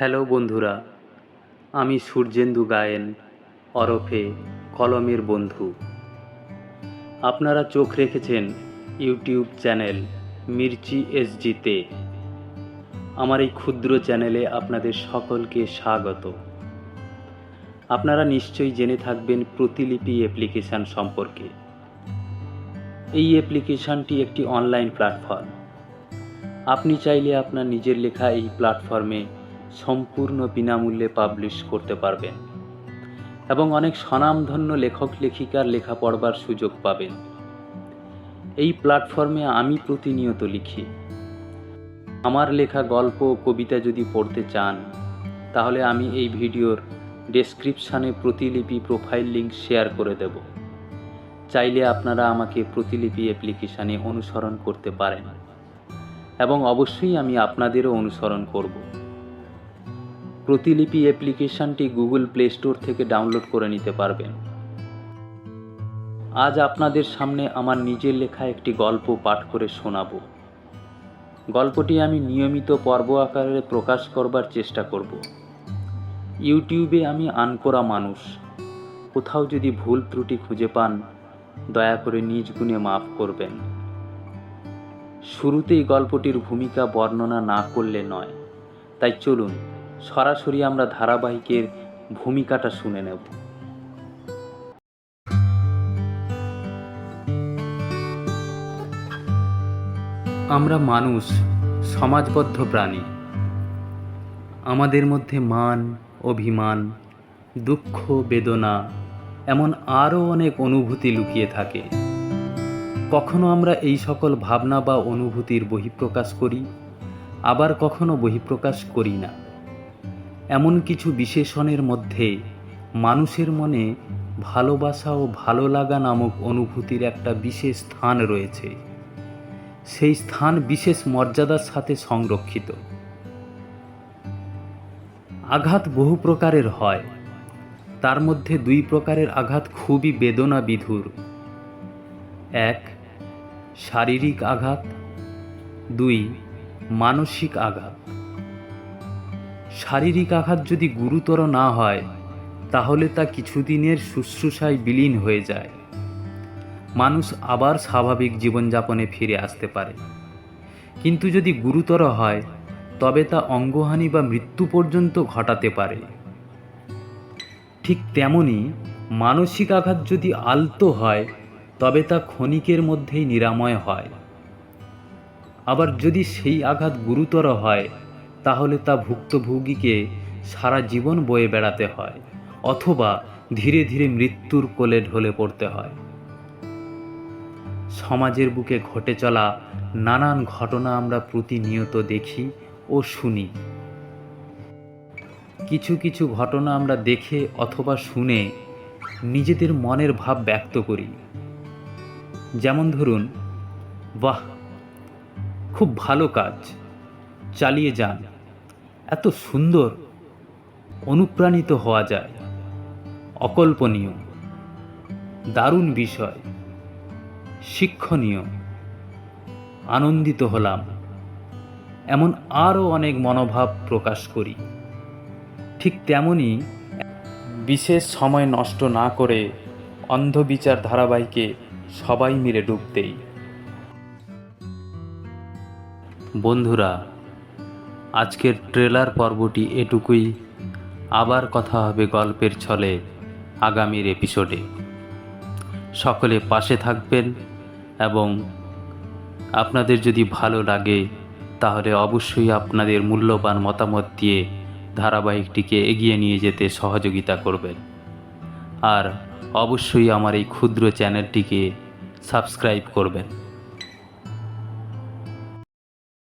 Hello বন্ধুরা, আমি সূর্যেন্দু গায়েন অরফে কলমের বন্ধু। আপনারা চোখ রেখেছেন ইউটিউব চ্যানেল মির্চি এসজিতে। আমার এই ক্ষুদ্র চ্যানেলে আপনাদের সকলকে স্বাগত। আপনারা নিশ্চয়ই জেনে থাকবেন প্রতিলিপি অ্যাপ্লিকেশান সম্পর্কে। এই অ্যাপ্লিকেশানটি একটি অনলাইন প্ল্যাটফর্ম। আপনি চাইলে আপনার নিজের লেখা এই প্ল্যাটফর্মে সম্পূর্ণ বিনামূল্যে পাবলিশ করতে পারবেন এবং অনেক স্বনামধন্য লেখক লেখিকার লেখা পড়বার সুযোগ পাবেন। এই প্ল্যাটফর্মে আমি প্রতিনিয়ত লিখি। আমার লেখা গল্প কবিতা যদি পড়তে চান, তাহলে আমি এই ভিডিওর ডেসক্রিপশানে প্রতিলিপি প্রোফাইল লিঙ্ক শেয়ার করে দেব। চাইলে আপনারা আমাকে প্রতিলিপি অ্যাপ্লিকেশানে অনুসরণ করতে পারেন এবং অবশ্যই আমি আপনাদেরও অনুসরণ করব। প্রতিলিপি অ্যাপ্লিকেশনটি গুগল প্লে স্টোর থেকে ডাউনলোড করে নিতে পারবেন। আজ আপনাদের সামনে আমার নিজের লেখা একটি গল্প পাঠ করে শোনাব। গল্পটি আমি নিয়মিত পর্ব আকারে প্রকাশ করবার চেষ্টা করব। ইউটিউবে আমি আনকোরা মানুষ। কোথাও যদি ভুল ত্রুটি খুঁজে পান, দয়া করে নিজ গুণে মাফ করবেন। শুরুতেই গল্পটির ভূমিকা বর্ণনা না করলে নয়। তাই চলুন সরাসরি আমরা ধারাবাহিকের ভূমিকাটা শুনে নেব। আমরা মানুষ, সমাজবদ্ধ প্রাণী। আমাদের মধ্যে মান, অভিমান, দুঃখ, বেদনা এমন আরও অনেক অনুভূতি লুকিয়ে থাকে। কখনো আমরা এই সকল ভাবনা বা অনুভূতির বহিঃপ্রকাশ করি, আবার কখনো বহিঃপ্রকাশ করি না। এমন কিছু বিশেষণের মধ্যে মানুষের মনে ভালোবাসা ও ভালো লাগা নামক অনুভূতির একটা বিশেষ স্থান রয়েছে। সেই স্থান বিশেষ মর্যাদার সাথে সংরক্ষিত। আঘাত বহু প্রকারের হয়। তার মধ্যে দুই প্রকারের আঘাত খুবই বেদনা বিধুর এক, শারীরিক আঘাত। দুই, মানসিক আঘাত। শারীরিক আঘাত যদি গুরুতর না হয়, তাহলে তা কিছুদিনের শুশ্রূষায় বিলীন হয়ে যায়। মানুষ আবার স্বাভাবিক জীবনযাপনে ফিরে আসতে পারে। কিন্তু যদি গুরুতর হয়, তবে তা অঙ্গহানি বা মৃত্যু পর্যন্ত ঘটাতে পারে। ঠিক তেমনি, মানসিক আঘাত যদি আলতো হয়, তবে তা ক্ষণিকের মধ্যেই নিরাময় হয়। আবার যদি সেই আঘাত গুরুতর হয় তাহলে তা ভুক্তভোগীকে সারা জীবন বয়ে বেড়াতে হয়, অথবা ধীরে ধীরে মৃত্যুর কোলে ঢলে পড়তে হয়। সমাজের বুকে ঘটে চলা নানান ঘটনা আমরা প্রতিনিয়ত দেখি ও শুনি। কিছু কিছু ঘটনা আমরা দেখে অথবা শুনে নিজেদের মনের ভাব ব্যক্ত করি। যেমন ধরুন, বাহ, খুব ভালো কাজ। চালিয়ে যান। এত সুন্দর অনুপ্রাণিত হওয়া যায়। অকল্পনীয়। দারুণ বিষয়। শিক্ষণীয়। আনন্দিত হলাম। এমন আরও অনেক মনোভাব প্রকাশ করি। ঠিক তেমনি বিশেষ সময় নষ্ট না করে অন্ধবিচার ধারাবাহিকে সবাই মিলে ডুব দেই। বন্ধুরা আজকের ট্রেলার পর্বটি এটুকুই। আবার কথা হবে গল্পের ছলে আগামীর এপিসোডে। সকলে পাশে থাকবেন এবং আপনাদের যদি ভালো লাগে, তাহলে অবশ্যই আপনাদের মূল্যবান মতামত দিয়ে ধারাবাহিকটিকে এগিয়ে নিয়ে যেতে সহযোগিতা করবেন। আর অবশ্যই আমার এই ক্ষুদ্র চ্যানেলটিকে সাবস্ক্রাইব করবেন।